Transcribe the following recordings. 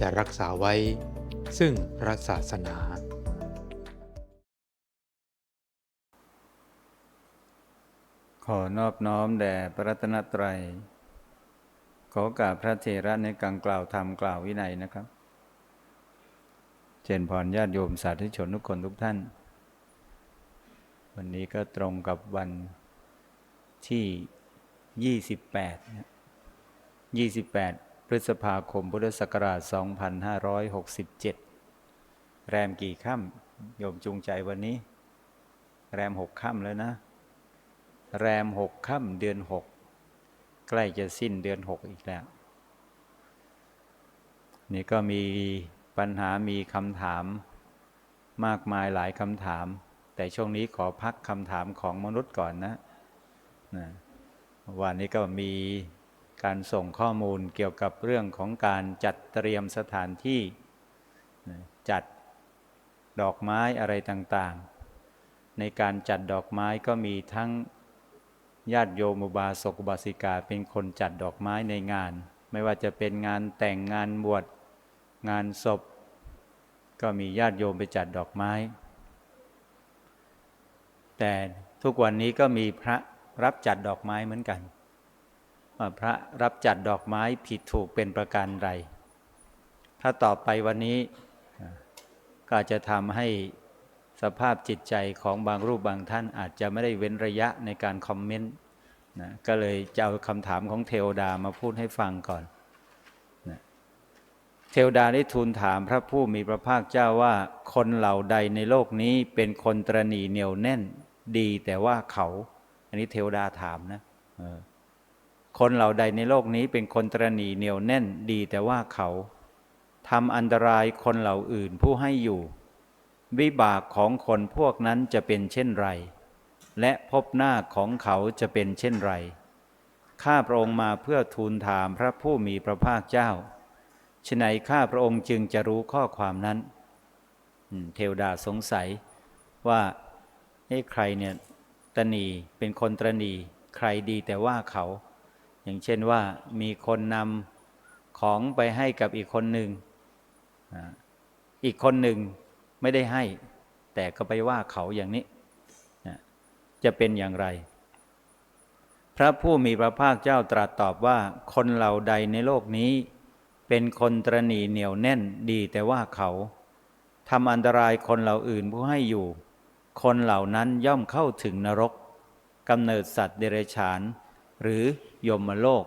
จะรักษาไว้ ซึ่งพระศาสนา ขอนอบน้อมแด่พระรัตนตรัย ขอกราบพระเถระในการกล่าวธรรมกล่าววินัยนะครับ เจนพรญาติโยมสาธุชนทุกคนทุกท่าน วันนี้ก็ตรงกับวันที่ 28 28 พฤษภาคมพุทธศักราช 2567 แรมกี่ค่ำโยมจูงใจวันนี้ แรมหกค่ำแล้วนะ แรมหกค่ำเดือนหกใกล้จะสิ้นเดือนหกอีกแล้ว นี่ก็มีปัญหามีคำถามมากมายหลายคำถาม แต่ช่วงนี้ขอพักคำถามของมนุษย์ก่อนนะนะวันนี้ก็มี การส่งข้อมูลเกี่ยวกับเรื่องของการจัดเตรียมสถานที่ จัดดอกไม้อะไรต่างๆ ในการจัดดอกไม้ก็มีทั้งญาติโยมุบาสกุบาสิกาเป็นคนจัดดอกไม้ในงาน ไม่ว่าจะเป็นงานแต่งงานบวชงานศพ ก็มีญาติโยมไปจัดดอกไม้ แต่ทุกวันนี้ก็มีพระรับจัดดอกไม้เหมือนกัน พระรับจัดดอกไม้ผิดถูกเป็นประการใดถ้าต่อไปวันนี้ก็จจะทำให้สภาพจิตใจของบางรูปบางท่านอาจจะไม่ได้เว้นระยะในการคอมเมนต์นะก็เลยจะเอาคำถามของเทวดามาพูดให้ฟังก่อนนะเทวดาได้ทูลถามพระผู้มีพระภาคเจ้าว่าคนเหล่าใดในโลกนี้เป็นคนตรณีเหนียวแน่นดีแต่ว่าเขา อันนี้เทวดาถามนะเออ คนเหล่าใดในโลกนี้เป็นคนตรณีเหนียวแน่นดีแต่ว่าเขาทำอันตรายคนเหล่าอื่นผู้ให้อยู่ วิบากของคนพวกนั้นจะเป็นเช่นไร และพบหน้าของเขาจะเป็นเช่นไร ข้าพระองค์มาเพื่อทูลถามพระผู้มีพระภาคเจ้าฉนัยข้าพระองค์จึงจะรู้ข้อความนั้นเทวดาสงสัยว่าเอ้ใครเนี่ยตนีเป็นคนตรณี ใครดีแต่ว่าเขา อย่างเช่นว่ามีคนนำของไปให้กับอีกคนหนึ่ง อีกคนหนึ่งไม่ได้ให้ แต่ก็ไปว่าเขาอย่างนี้ จะเป็นอย่างไร พระผู้มีพระภาคเจ้าตรัสตอบว่า คนเหล่าใดในโลกนี้ เป็นคนตรณีเหนียวแน่นดีแต่ว่าเขาทำอันตรายคนเหล่าอื่นผู้ให้อยู่ คนเหล่านั้นย่อมเข้าถึงนรกกำเนิดสัตว์เดรัจฉาน หรือยมโลก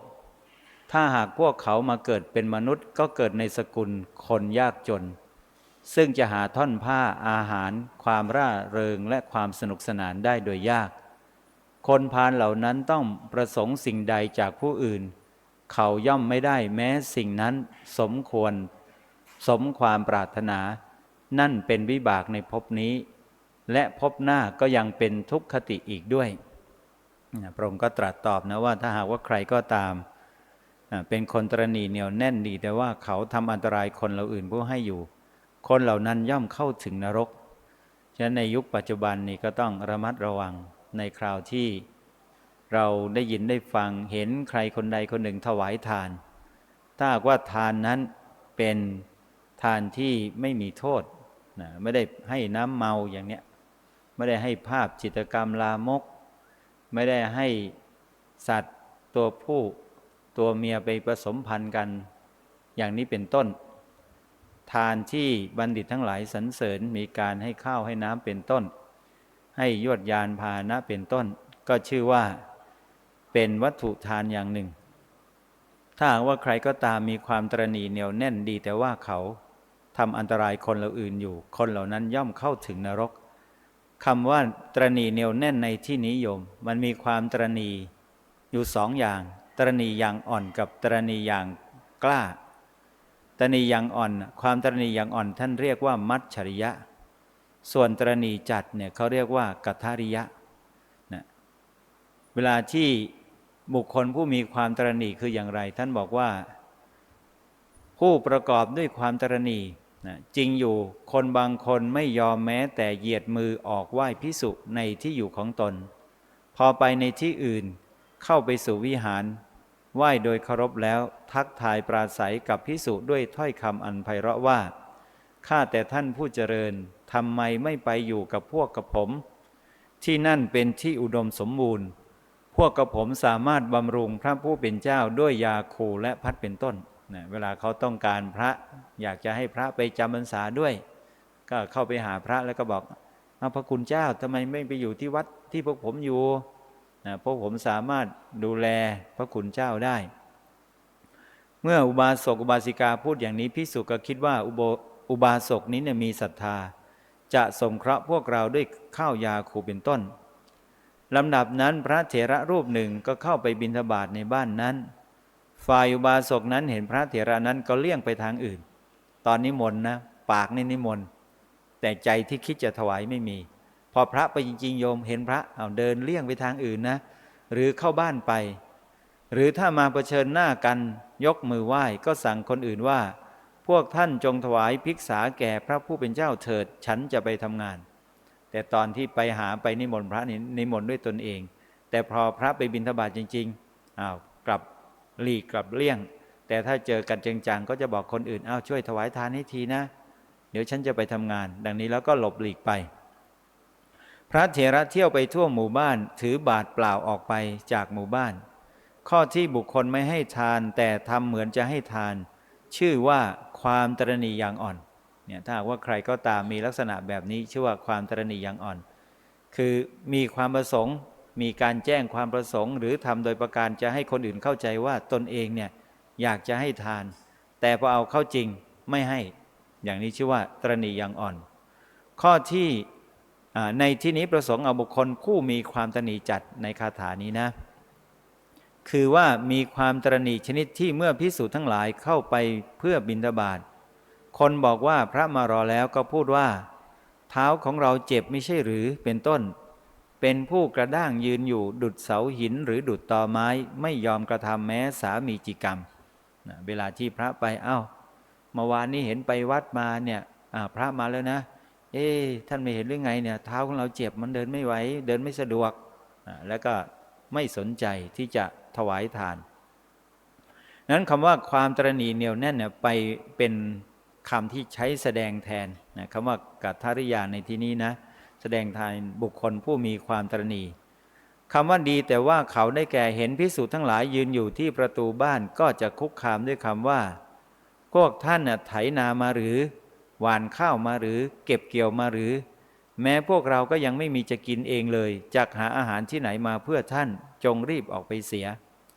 ถ้าหากพวกเขามาเกิดเป็นมนุษย์ก็เกิดในสกุลคนยากจน ซึ่งจะหาท่อนผ้าอาหาร ความร่าเริงและความสนุกสนานได้โดยยาก คนพาลเหล่านั้นต้องประสงค์สิ่งใดจากผู้อื่น เขาย่อมไม่ได้แม้สิ่งนั้นสมควร สมความปรารถนา นั่นเป็นวิบากในภพนี้ และภพหน้าก็ยังเป็นทุกขติอีกด้วย พระองค์ก็ตรัสตอบนะว่าถ้าหากว่าใครก็ตาม เป็นคนตรณีเหนียวแน่นดีแต่ว่าเขาทำอันตรายคนเราอื่นผู้ให้อยู่ คนเหล่านั้นย่อมเข้าถึงนรก ฉะนั้นในยุคปัจจุบันนี้ก็ต้องระมัดระวังในคราวที่เราได้ยินได้ฟังเห็นใครคนใดคนหนึ่งถวายทาน ถ้าหากว่าทานนั้นเป็นทานที่ไม่มีโทษนะไม่ได้ให้น้ำเมาอย่างเนี้ยไม่ได้ให้ภาพจิตกรรมลามก ไม่ได้ให้สัตว์ตัวผู้ตัวเมียไปผสมพันธุ์กัน อย่างนี้เป็นต้น ทานที่บัณฑิตทั้งหลายสรรเสริญมีการให้ข้าวให้น้ำเป็นต้น ให้ยวดยานพาหนะเป็นต้น ก็ชื่อว่าเป็นวัตถุทานอย่างหนึ่ง ถ้าหากว่าใครก็ตามมีความตรณีเหนียวแน่นดีแต่ว่าเขาทำอันตรายคนเหล่าอื่นอยู่ คนเหล่านั้นย่อมเข้าถึงนรก คำว่าตรณีเหนียวแน่นในที่นิยม มันมีความตรณีอยู่สองอย่าง ตรณีอย่างอ่อนกับตรณีอย่างกล้า ตรณียังอ่อน ความตรณียังอ่อนท่านเรียกว่า มัจฉริยะ ส่วนตรณีจัดเนี่ยเขาเรียกว่ากัทาริยะนะเวลาที่บุคคลผู้มีความตรณีคืออย่างไร ท่านบอกว่า ผู้ประกอบด้วยความตรณี นะจริงอยู่คนบางคนไม่ยอมแม้แต่เหยียดมือออกไหว้พิสุในที่อยู่ของตน พอไปในที่อื่น เข้าไปสู่วิหาร ไหว้โดยเคารพแล้วทักทายปราศัยกับพิสุด้วยถ้อยคำอันไพเราะว่าข้าแต่ท่านผู้เจริญทำไมไม่ไปอยู่กับพวกกับผม ที่นั่นเป็นที่อุดมสมบูรณ์ พวกกับผมสามารถบำรุงพระผู้เป็นเจ้าด้วยยาคูและพัดเป็นต้น นะเวลาเขาต้องการพระอยากจะให้พระไปจำพรรษาด้วย ก็เข้าไปหาพระแล้วก็บอกเอาพระคุณเจ้าทำไมไม่ไปอยู่ที่วัดที่พวกผมอยู่นะพวกผมสามารถดูแลพระคุณเจ้าได้ เมื่ออุบาสกอุบาสิกาพูดอย่างนี้พิสุก็คิดว่าอุโบอุบาสกนี้เนี่ยมีศรัทธา จะสงเคราะห์พวกเราด้วยข้าวยาคูเป็นต้นลำดับนั้นพระเถระรูปหนึ่งก็เข้าไปบิณฑบาตในบ้านนั้น ฝ่ายอุบาสกนั้นเห็นพระเถระนั้นก็เลี่ยงไปทางอื่น ตอนนิมนต์นะปากนี่นิมนต์แต่ใจที่คิดจะถวายไม่มี พอพระไปจริงๆโยมเห็นพระเอาเดินเลี่ยงไปทางอื่นนะ หรือเข้าบ้านไป หรือถ้ามาเผชิญหน้ากันยกมือไหว้ก็สั่งคนอื่นว่า พวกท่านจงถวายภิกษาแก่พระผู้เป็นเจ้าเถิดฉันจะไปทำงาน แต่ตอนที่ไปหาไปนิมนต์พระนิมนต์ด้วยตนเอง แต่พอพระไปบิณฑบาตจริงๆอ้าวกลับ หลีกกลับเลี่ยง แต่ถ้าเจอกันจังๆก็จะบอกคนอื่นอ้าวช่วยถวายทานให้ทีนะ เดี๋ยวฉันจะไปทำงาน ดังนี้แล้วก็หลบหลีกไป พระเถระเที่ยวไปทั่วหมู่บ้านถือบาทเปล่าออกไปจากหมู่บ้าน ข้อที่บุคคลไม่ให้ทาน แต่ทำเหมือนจะให้ทาน ชื่อว่าความตรณีอย่างอ่อนเนี่ยถ้าว่าใครก็ตามมีลักษณะแบบนี้ชื่อว่าความตรณีอย่างอ่อน คือมีความประสงค์ มีการแจ้งความประสงค์ หรือทำโดยประการจะให้คนอื่นเข้าใจว่าตนเองเนี่ยอยากจะให้ทาน แต่พอเอาเข้าจริงไม่ให้ อย่างนี้ชื่อว่าตรณีย่างอ่อน ข้อที่ในที่นี้ประสงค์เอาบุคคลผู้มีความตรณีจัดในคาถานี้นะ คือว่ามีความตรณีชนิดที่เมื่อพิสูจน์ทั้งหลายเข้าไปเพื่อบินทบาทคนบอกว่าพระมารอแล้วก็พูดว่า เท้าของเราเจ็บไม่ใช่หรือเป็นต้น เป็นผู้กระด้างยืนอยู่ดุดเสาหินหรือดุดตอไม้ไม่ยอมกระทำแม้สามีจิกรรมนะเวลาที่พระไปเอา้าเมื่อวานนี้เห็นไปวัดมาเนี่ยพระมาแล้วนะ เอ๊ท่านไม่เห็นหรือไงเนี่ยเท้าของเราเจ็บมันเดินไม่ไหวเดินไม่สะดวกแล้วก็ไม่สนใจที่จะถวายทาน นั้นคำว่าความตรณีเหนียวแน่นเนี่ยไปเป็นคำที่ใช้แสดงแทนนะคำว่ากัตถริยาในที่นี้นะ แสดงแทนบุคคลผู้มีความตรณีคำว่าดีแต่ว่าเขาได้แก่เห็นพิสูจน์ทั้งหลายยืนอยู่ที่ประตูบ้านก็จะคุกคามด้วยคำว่า พวกท่านน่ะไถนามาหรือ หวานข้าวมาหรือ เก็บเกี่ยวมาหรือ แม้พวกเราก็ยังไม่มีจะกินเองเลยจักหาอาหารที่ไหนมาเพื่อท่านจงรีบออกไปเสีย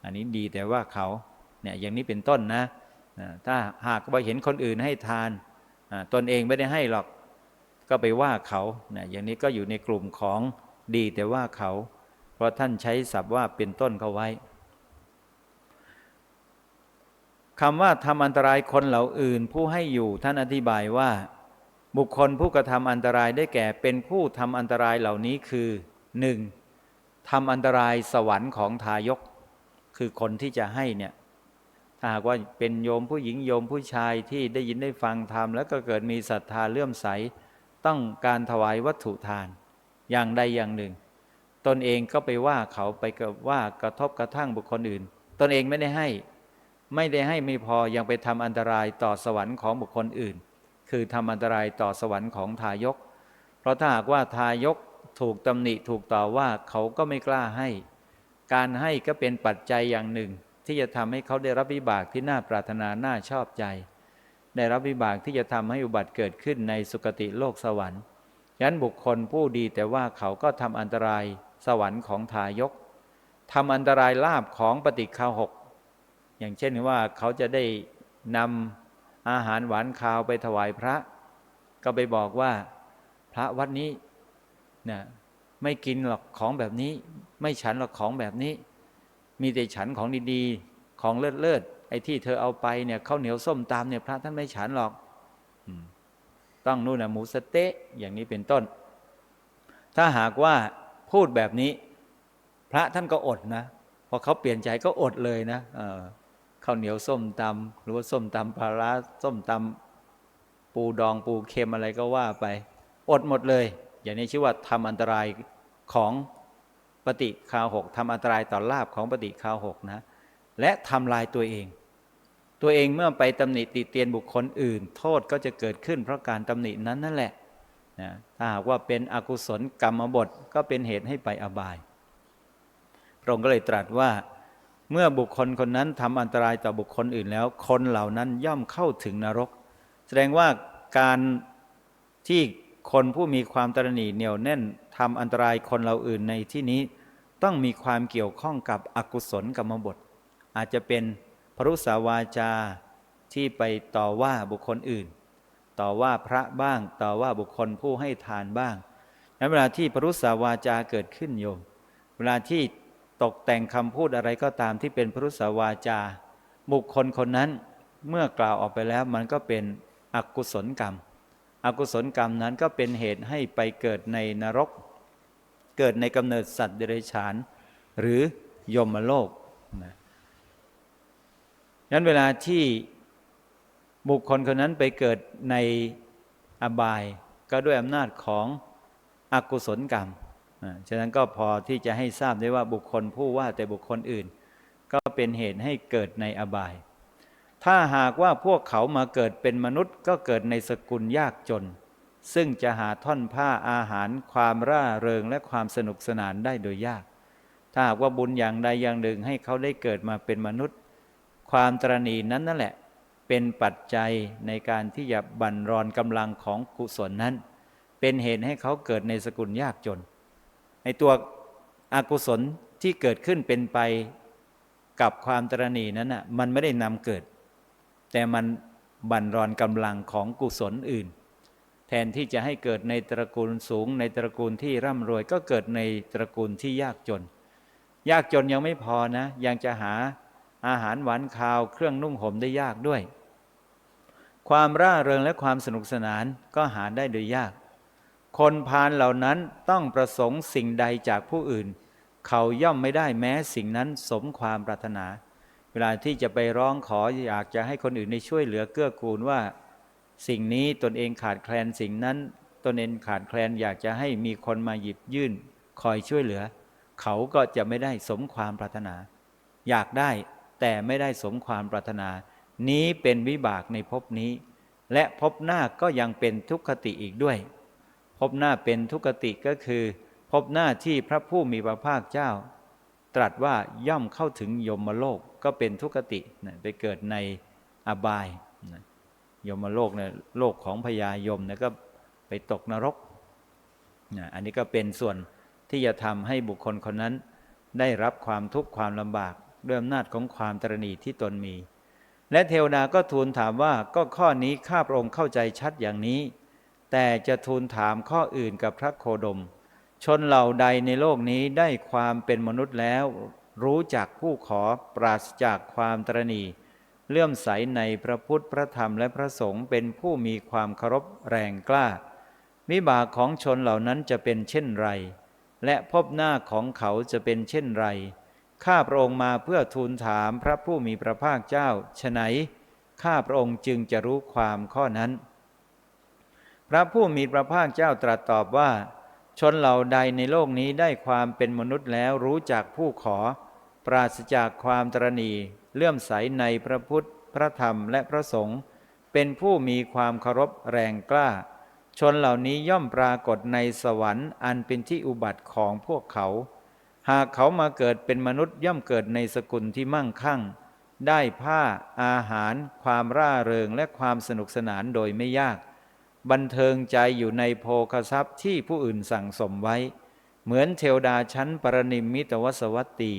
อันนี้ดีแต่ว่าเขาเนี่ยอย่างนี้เป็นต้นนะ ถ้าหากว่าเห็นคนอื่นให้ทานตนเองไม่ได้ให้หรอก ก็ไปว่าเขาเนี่ยอย่างนี้ก็อยู่ในกลุ่มของดีแต่ว่าเขา เพราะท่านใช้ศัพท์ว่าเป็นต้นเขาไว้คำว่าทำอันตรายคนเหล่าอื่น ผู้ให้อยู่ท่านอธิบายว่า บุคคลผู้กระทำอันตรายได้แก่เป็นผู้ทำอันตรายเหล่านี้คือหนึ่งทำอันตรายสวรรค์ของทายก คือคนที่จะให้เนี่ยถ้าหากว่าเป็นโยมผู้หญิงโยมผู้ชายที่ได้ยินได้ฟังธรรมแล้วก็เกิดมีศรัทธาเลื่อมใส ต้องการถวายวัตถุทาน อย่างใดอย่างหนึ่ง ตนเองก็ไปว่าเขาไปกับว่ากระทบกระทั่งบุคคลอื่น ตนเองไม่ได้ให้ ไม่ได้ให้ไม่พอยังไปทำอันตรายต่อสวรรค์ของบุคคลอื่น คือทำอันตรายต่อสวรรค์ของทายก เพราะถ้าหากว่าทายกถูกตำหนิถูกต่อว่าเขาก็ไม่กล้าให้ การให้ก็เป็นปัจจัยอย่างหนึ่ง ที่จะทำให้เขาได้รับวิบากที่น่าปรารถนาน่าชอบใจ ได้รับวิบากที่จะทำให้อุบัติเกิดขึ้นในสุคติโลกสวรรค์ฉะนั้นบุคคลผู้ดีแต่ว่าเขาก็ทำอันตรายสวรรค์ของทายกทำอันตรายลาบของปฏิฆาหก อย่างเช่นว่าเขาจะได้นำอาหารหวานคาวไปถวายพระ ก็ไปบอกว่าพระวัดนี้นะไม่กินหรอกของแบบนี้ ไม่ฉันหรอกของแบบนี้ มีแต่ฉันของดีๆ ของเลิศ ไอ้ที่เธอเอาไปเนี่ยข้าวเหนียวส้มตำเนี่ยพระท่านไม่ฉันหรอกอืมต้องนู่นนะหมูสะเต๊ะอย่างนี้เป็นต้น ถ้าหากว่าพูดแบบนี้ พระท่านก็อดนะพอเขาเปลี่ยนใจก็อดเลยนะเออข้าวเหนียวส้มตำหรือว่าส้มตำปลาร้าส้มตำปูดองปูเค็มอะไรก็ว่าไป อดหมดเลย อย่างนี้ชื่อว่าทำอันตรายของปฏิคาหกทำอันตรายต่อลาบของปฏิคาหกนะ และทำลายตัวเอง ตัวเองเมื่อไปตำหนิติเตียนบุคคลอื่น โทษก็จะเกิดขึ้น เพราะการตำหนินั้นนั่นแหละนะถ้าหากว่าเป็นอกุศลกรรมบทก็เป็นเหตุให้ไปอบาย พระองค์ก็เลยตรัสว่า เมื่อบุคคลคนนั้นทำอันตรายต่อบุคคลอื่นแล้ว คนเหล่านั้นย่อมเข้าถึงนรก แสดงว่าการที่คนผู้มีความตระหนี่เหนียวแน่นทำอันตรายคนเราอื่นในที่นี้ ต้องมีความเกี่ยวข้องกับอกุศลกรรมบท อาจจะเป็นพรุษาวาจาที่ไปต่อว่าบุคคลอื่น ต่อว่าพระบ้าง ต่อว่าบุคคลผู้ให้ทานบ้างนั้นเวลาที่พรุษาวาจาเกิดขึ้นโยม เวลาที่ตกแต่งคำพูดอะไรก็ตามที่เป็นพรุษาวาจา บุคคลคนนั้นเมื่อกล่าวออกไปแล้วมันก็เป็นอกุศลกรรม อกุศลกรรมนั้นก็เป็นเหตุให้ไปเกิดในนรก เกิดในกำเนิดสัตว์เดรัจฉาน หรือยมโลกนะ นั้นเวลาที่บุคคลคนนั้นไปเกิดในอบายก็ด้วยอำนาจของอกุศลกรรม ฉะนั้นก็พอที่จะให้ทราบได้ว่าบุคคลผู้ว่าแต่บุคคลอื่น ก็เป็นเหตุให้เกิดในอบาย ถ้าหากว่าพวกเขามาเกิดเป็นมนุษย์ก็เกิดในสกุลยากจน ซึ่งจะหาท่อนผ้าอาหารความร่าเริงและความสนุกสนานได้โดยยาก ถ้าหากว่าบุญอย่างใดอย่างหนึ่งให้เขาได้เกิดมาเป็นมนุษย์ ความตรณีนั้นนั่นแหละ เป็นปัจจัยในการที่จะบั่นรอนกำลังของกุศลนั้น เป็นเหตุให้เขาเกิดในสกุลยากจน ในตัวอกุศลที่เกิดขึ้นเป็นไปกับความตรณีนั้นน่ะมันไม่ได้นำเกิด แต่มันบั่นรอนกำลังของกุศลอื่น แทนที่จะให้เกิดในตระกูลสูง ในตระกูลที่ร่ำรวยก็เกิดในตระกูลที่ยากจน ยากจนยังไม่พอนะ ยังจะหา อาหารหวานคาวเครื่องนุ่งห่มได้ยากด้วย ความร่าเริงและความสนุกสนานก็หาได้โดยยาก คนพาลเหล่านั้นต้องประสงค์สิ่งใดจากผู้อื่น เขาย่อมไม่ได้แม้สิ่งนั้นสมความปรารถนา เวลาที่จะไปร้องขออยากจะให้คนอื่นได้ช่วยเหลือเกื้อกูลว่า สิ่งนี้ตนเองขาดแคลนสิ่งนั้นตนเองขาดแคลนอยากจะให้มีคนมาหยิบยื่น คอยช่วยเหลือ เขาก็จะไม่ได้สมความปรารถนา อยากได้ แต่ไม่ได้สมความปรารถนา นี้เป็นวิบากในภพนี้ และภพหน้าก็ยังเป็นทุกขติอีกด้วยภพหน้าเป็นทุกขติก็คือภพหน้าที่พระผู้มีพระภาคเจ้า ตรัสว่าย่อมเข้าถึงยมโลกก็เป็นทุกขติไปเกิดในอบายยมโลกเนี่ยโลกของพญายมเนี่ยก็ไปตกนรกอันนี้ก็เป็นส่วนที่จะทำให้บุคคลคนนั้นได้รับความทุกข์ความลำบาก ด้วยอำนาจของความตรณีที่ตนมี และเทวดาก็ทูลถามว่าก็ข้อนี้ข้าพระองค์เข้าใจชัดอย่างนี้ แต่จะทูลถามข้ออื่นกับพระโคดม ชนเหล่าใดในโลกนี้ได้ความเป็นมนุษย์แล้ว รู้จักผู้ขอปราศจากความตรณีเลื่อมใสในพระพุทธพระธรรมและพระสงฆ์เป็นผู้มีความเคารพแรงกล้า วิบากของชนเหล่านั้นจะเป็นเช่นไร และพบหน้าของเขาจะเป็นเช่นไร ข้าพระองค์มาเพื่อทูลถามพระผู้มีพระภาคเจ้าฉไหนข้าพระองค์จึงจะรู้ความข้อนั้น พระผู้มีพระภาคเจ้าตรัสตอบว่า ชนเหล่าใดในโลกนี้ได้ความเป็นมนุษย์แล้วรู้จักผู้ขอ ปราศจากความตรณีเลื่อมใสในพระพุทธ พระธรรมและพระสงฆ์เป็นผู้มีความเคารพแรงกล้า ชนเหล่านี้ย่อมปรากฏในสวรรค์อันเป็นที่อุบัติของพวกเขา หากเขามาเกิดเป็นมนุษย์ย่อมเกิดในสกุลที่มั่งคั่ง ได้ผ้าอาหาร ความร่าเริงและความสนุกสนานโดยไม่ยาก บันเทิงใจอยู่ในโภคทรัพย์ที่ผู้อื่นสั่งสมไว้ เหมือนเทวดาชั้นปรนิมมิตวสวัตตี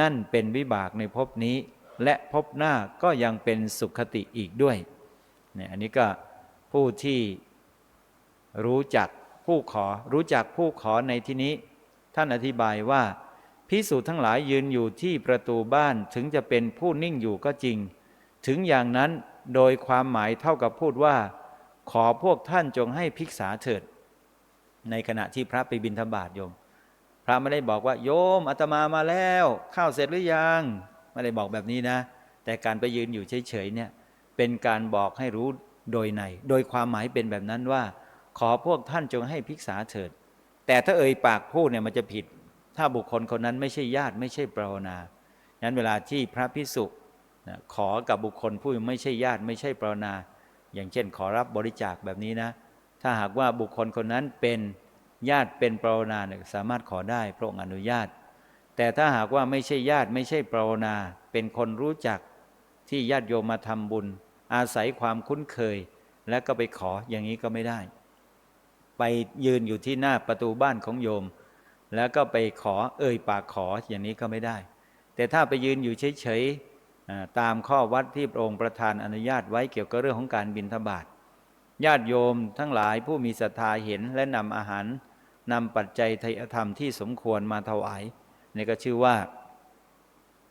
นั่นเป็นวิบากในภพนี้ และภพหน้าก็ยังเป็นสุขติอีกด้วยเนี่ยอันนี้ก็ผู้ที่รู้จักผู้ขอรู้จักผู้ขอในที่นี้ ท่านอธิบายว่าพิสูจน์ทั้งหลายยืนอยู่ที่ประตูบ้านถึงจะเป็นผู้นิ่งอยู่ก็จริง ถึงอย่างนั้นโดยความหมายเท่ากับพูดว่า ขอพวกท่านจงให้ภิกษาเถิด ในขณะที่พระไปบิณฑบาตโยม พระไม่ได้บอกว่า โยมอาตมามาแล้วข้าวเสร็จหรือยังไม่ได้บอกแบบนี้นะ แต่การไปยืนอยู่เฉยๆเนี่ยเป็นการบอกให้รู้โดยใน โดยความหมายเป็นแบบนั้นว่า ขอพวกท่านจงให้ภิกษาเถิด แต่ถ้าเอ่ยปากพูดเนี่ยมันจะผิด ถ้าบุคคลคนนั้นไม่ใช่ญาติไม่ใช่ปรานางั้นเวลาที่พระพิสุขอกับบุคคลผู้ไม่ใช่ญาติไม่ใช่ปรานา อย่างเช่น ขอรับบริจาคแบบนี้นะ ถ้าหากว่าบุคคลคนนั้นเป็นญาติเป็นปรานาสามารถขอได้พระองค์อนุญาต แต่ถ้าหากว่าไม่ใช่ญาติไม่ใช่ปรานาเป็นคนรู้จักที่ญาติโยมมาทำบุญ อาศัยความคุ้นเคย แล้วก็ไปขออย่างนี้ก็ไม่ได้ ไปยืนอยู่ที่หน้าประตูบ้านของโยม แล้วก็ไปขอเอ่ยปากขออย่างนี้ก็ไม่ได้ แต่ถ้าไปยืนอยู่เฉยๆตามข้อวัดที่พระองค์ประทานอนุญาตไว้เกี่ยวกับเรื่องของการบิณฑบาตญาติโยมทั้งหลายผู้มีศรัทธาเห็นและนำอาหารนำปัจจัยทยธรรมที่สมควรมาถวายนี่ก็ชื่อว่า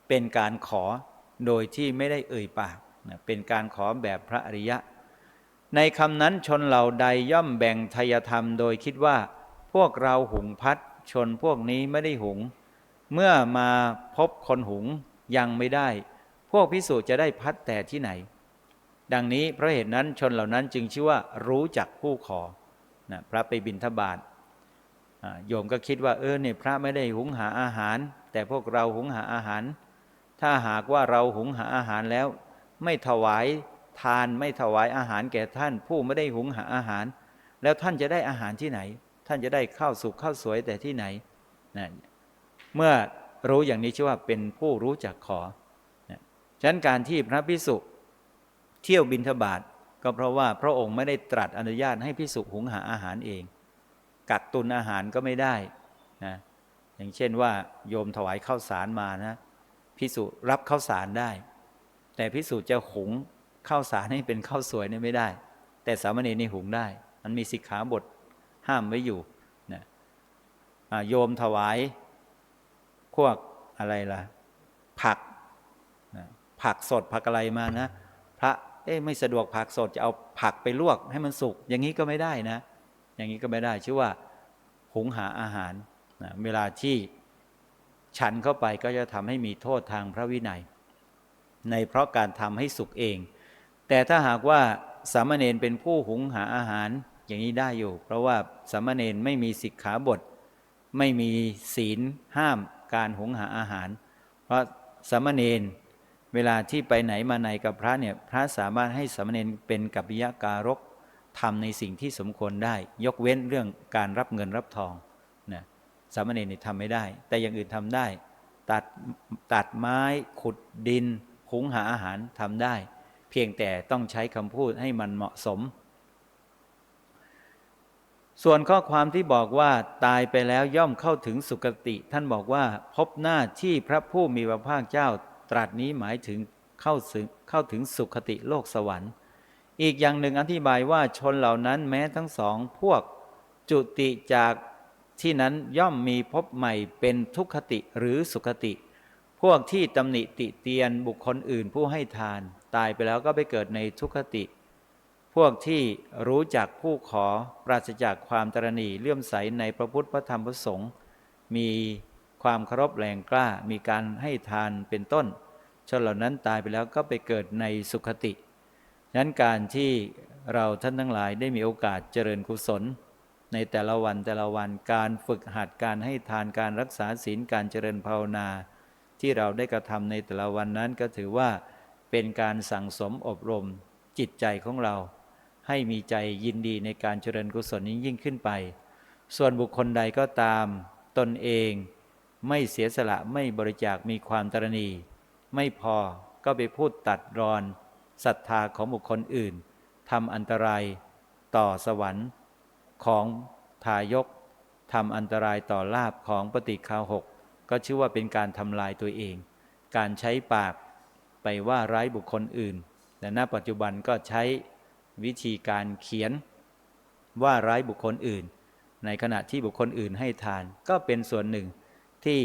เป็นการขอโดยที่ไม่ได้เอ่ยปากเป็นการขอแบบพระอริยะ ในคำนั้นชนเหล่าใดย่อมแบ่งทายธรรมโดยคิดว่า พวกเราหุงพัดชนพวกนี้ไม่ได้หุง เมื่อมาพบคนหุงยังไม่ได้ พวกพิสูจน์จะได้พัดแต่ที่ไหน ดังนี้เพราะเหตุนั้นชนเหล่านั้นจึงชื่อว่ารู้จักผู้ขอนะพระไปบิณฑบาตอ่าโยมก็คิดว่าเออเนี่ยพระไม่ได้หุงหาอาหาร แต่พวกเราหุงหาอาหาร ถ้าหากว่าเราหุงหาอาหารแล้ว ไม่ถวาย ทานไม่ถวายอาหารแก่ท่าน ผู้ไม่ได้หุงหาอาหาร แล้วท่านจะได้อาหารที่ไหน ท่านจะได้ข้าวสุกข้าวสวยแต่ที่ไหนนะเมื่อรู้อย่างนี้ชื่อว่าเป็นผู้รู้จักขอนะฉะนั้นการที่พระพิสุเที่ยวบินทบาทก็เพราะว่าพระองค์ไม่ได้ตรัสอนุญาตให้พิสุหุงหาอาหารเอง กักตุนอาหารก็ไม่ได้นะอย่างเช่นว่าโยมถวายข้าวสารมานะพิสุรับข้าวสารได้ แต่พิสุจะหุง ข้าวสารให้เป็นข้าวสวยเนี่ยไม่ได้ แต่สามเณรนี่หุงได้ มันมีสิกขาบทห้ามไว้อยู่นะโยมถวายพวกอะไรล่ะ ผักนะผักสดผักอะไรมานะ พระเอ๊ะไม่สะดวกผักสดจะเอาผักไปลวกให้มันสุก อย่างนี้ก็ไม่ได้นะ อย่างนี้ก็ไม่ได้ชื่อว่าหุงหาอาหารนะเวลาที่ฉันเข้าไปก็จะทำให้มีโทษทางพระวินัย ในเพราะการทำให้สุกเอง แต่ถ้าหากว่าสามเณรเป็นผู้หุงหาอาหารอย่างนี้ได้อยู่ เพราะว่าสามเณรไม่มีสิกขาบท ไม่มีศีลห้ามการหุงหาอาหาร เพราะสามเณรเวลาที่ไปไหนมาไหนกับพระเนี่ยพระสามารถให้สามเณรเป็นกัปยะการกทำในสิ่งที่สมควรได้ ยกเว้นเรื่องการรับเงินรับทองนะสามเณรนี่ทำไม่ได้ แต่อย่างอื่นทำได้ ตัดตัดไม้ขุดดินหุงหาอาหารทำได้ เพียงแต่ต้องใช้คำพูดให้มันเหมาะสม ส่วนข้อความที่บอกว่าตายไปแล้วย่อมเข้าถึงสุคติ ท่านบอกว่าพบหน้าที่พระผู้มีพระภาคเจ้าตรัสนี้หมายถึงเข้าถึงเข้าถึงสุคติโลกสวรรค์ อีกอย่างหนึ่งอธิบายว่าชนเหล่านั้นแม้ทั้งสองพวกจุติจากที่นั้นย่อมมีพบใหม่เป็นทุกขติหรือสุขติ พวกที่ตำหนิติเตียนบุคคลอื่นผู้ให้ทาน ตายไปแล้วก็ไปเกิดในทุกขติ พวกที่รู้จักผู้ขอปราศจากความตรณีเลื่อมใสในพระพุทธพระธรรมพระสงฆ์มีความเคารพแรงกล้ามีการให้ทานเป็นต้นชนเหล่านั้นตายไปแล้วก็ไปเกิดในสุขติฉะนั้นการที่เราท่านทั้งหลายได้มีโอกาสเจริญกุศล ในแต่ละวันแต่ละวันการฝึกหัดการให้ทานการรักษาศีลการเจริญภาวนา ที่เราได้กระทำในแต่ละวันนั้นก็ถือว่า เป็นการสั่งสมอบรมจิตใจของเรา ให้มีใจยินดีในการเจริญกุศลยิ่งขึ้นไป ส่วนบุคคลใดก็ตามตนเองไม่เสียสละไม่บริจาคมีความตรณี ไม่พอก็ไปพูดตัดรอนศรัทธาของบุคคลอื่นทำอันตรายต่อสวรรค์ของทายกทำอันตรายต่อลาบของปฏิคาหกก็ชื่อว่าเป็นการทำลายตัวเอง การใช้ปาก ว่าร้ายบุคคลอื่น แต่ณปัจจุบันก็ใช้วิธีการเขียนว่าร้ายบุคคลอื่น ในขณะที่บุคคลอื่นให้ทาน ก็เป็นส่วนหนึ่งที่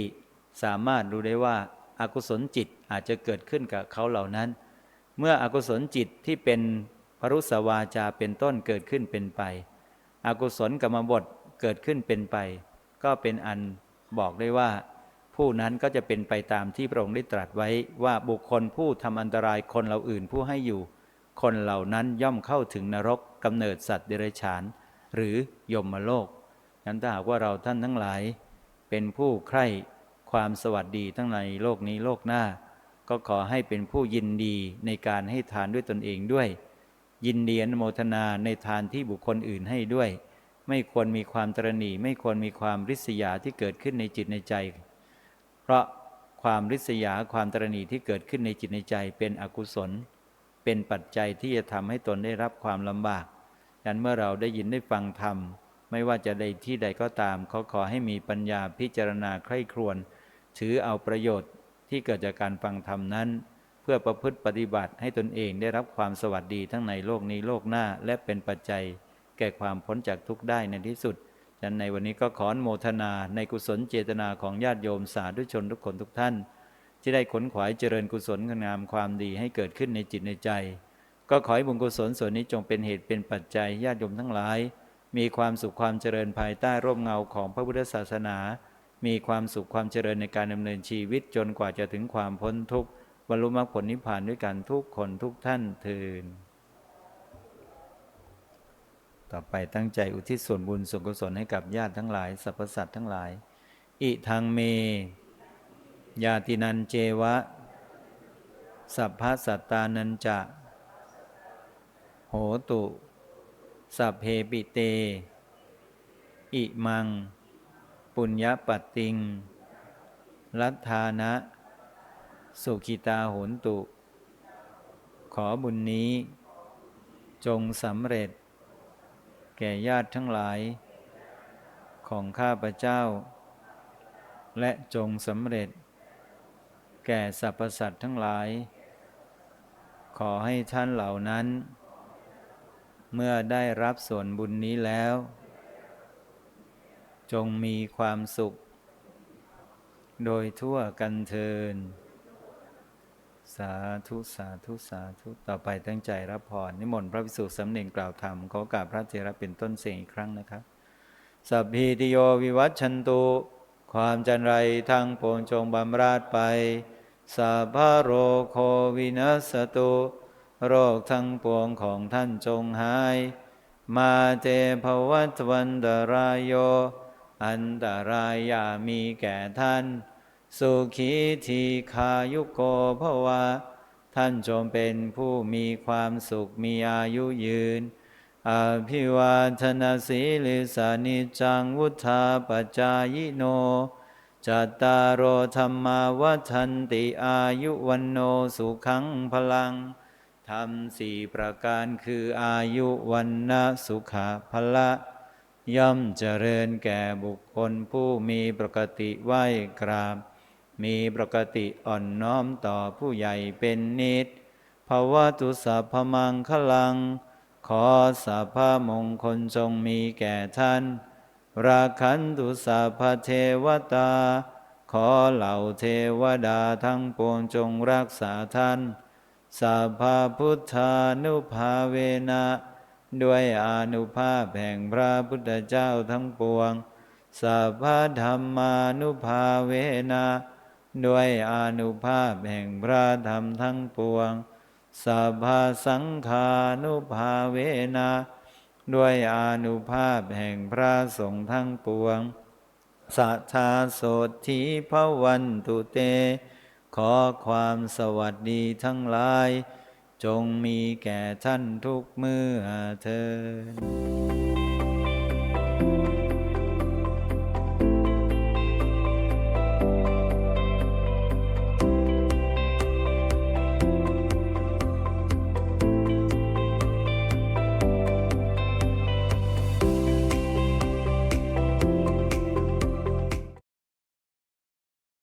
สามารถรู้ได้ว่าอากุศลจิตอาจจะเกิดขึ้นกับเขาเหล่านั้น เมื่ออกุศลจิตที่เป็นพรุสวาจาเป็นต้นเกิดขึ้นเป็นไปอกุศลกรรมบทเกิดขึ้นเป็นไป ก็เป็นอันบอกได้ว่า ผู้นั้นก็จะเป็นไปตามที่พระองค์ได้ตรัสไว้ว่าบุคคลผู้ทำอันตรายคนเราอื่นผู้ให้อยู่ คนเหล่านั้นย่อมเข้าถึงนรกกำเนิดสัตว์เดรัจฉาน หรือยมโลกนั้นถ้าหากว่าเราท่านทั้งหลาย เป็นผู้ใคร่ความสวัสดีทั้งในโลกนี้โลกหน้า ก็ขอให้เป็นผู้ยินดีในการให้ทานด้วยตนเองด้วย ยินดีอนุโมทนาในทานที่บุคคลอื่นให้ด้วย ไม่ควรมีความตรณีไม่ควรมีความริษยาที่เกิดขึ้นในจิตในใจ เพราะความริษยาความตรณีที่เกิดขึ้นในจิตในใจเป็นอกุศล เป็นปัจจัยที่จะทำให้ตนได้รับความลำบากดังนั้นเมื่อเราได้ยินได้ฟังธรรม ไม่ว่าจะใดที่ใดก็ตามเขาขอให้มีปัญญาพิจารณาใคร่ครวญถือเอาประโยชน์ที่เกิดจากการฟังธรรมนั้น เพื่อประพฤติปฏิบัติให้ตนเองได้รับความสวัสดีทั้งในโลกนี้โลกหน้า และเป็นปัจจัย แก่ความพ้นจากทุกข์ได้ในที่สุด ฉะนั้นในวันนี้ก็ขออนโมทนาในกุศลเจตนาของญาติโยมสาธุชนทุกคนทุกท่าน ที่ได้ขนขวายเจริญกุศลงามความดีให้เกิดขึ้นในจิตในใจ ก็ขอให้บุญกุศลส่วนนี้จงเป็นเหตุเป็นปัจจัยญาติโยมทั้งหลาย มีความสุขความเจริญภายใต้ร่มเงาของพระพุทธศาสนา มีความสุขความเจริญในการดำเนินชีวิตจนกว่าจะถึงความพ้นทุกข์บรรลุมรรคผลนิพพานด้วยกันทุกคนทุกท่านเทิน ต่อไปตั้งใจอุทิศส่วนบุญส่วนกุศลให้กับญาติทั้งหลายสรรพสัตว์ทั้งหลาย อิทังเม ญาตินันเจวะ สัพพะสัตตานันจะ โหตุ สัพเพปิเต อิมัง ปุญญปัตติงลัทธานะ สุขิตาโหนตุ ขอบุญนี้ จงสำเร็จ แก่ญาติทั้งหลาย ของข้าพเจ้า และจงสำเร็จ แก่สรรพสัตว์ทั้งหลาย ขอให้ท่านเหล่านั้น เมื่อได้รับส่วนบุญนี้แล้ว จงมีความสุข โดยทั่วกันเทิน สาธุสาธุสาธุต่อไปตั้งใจรับพรนิมนต์พระภิกษุสำเนียงกล่าวธรรมขอกราบพระเถระเป็นต้นเสียงอีกครั้งนะครับสัพพีติโยวิวัชชันตุความจันไรทั้งปวงจงบำราดไปสัพพะโรโควินัสตุโรคทั้งปวงของท่านจงหาย มาเตภวัตวันตรายโย อันตรายอย่ามีแก่ท่าน สุขีทีคายุโกภวะ ท่านจงเป็นผู้มีความสุขมีอายุยืน อภิวาทนาสีลิสานิจังวุธาปจายโน จัตตารโอธรรมาวัฒนติอายุวันโนสุขังพลังธรรมสี่ประการคืออายุวันนะสุขะพละย่อมเจริญแก่บุคคลผู้มีปกติไหวกราบ มีปกติอ่อนน้อมต่อผู้ใหญ่เป็นนิดภาวะตุสัพพมังคลัง ขอสัพพมงคลจงมีแก่ท่าน ราคันตุสัพพเทวตา ขอเหล่าเทวดาทั้งปวงจงรักษาท่านสัพพพุทธานุภาเวนะด้วยอนุภาพแห่งพระพุทธเจ้าทั้งปวงสัพพธรรมานุภาเวนะ ด้วยอานุภาพแห่งพระธรรมทั้งปวงสัพพสังฆานุภาเวนะด้วยอานุภาพแห่งพระสงฆ์ทั้งปวง สัทธาโสธีพวันตุเต ขอความสวัสดีทั้งหลาย จงมีแก่ท่านทุกเมื่อเทิน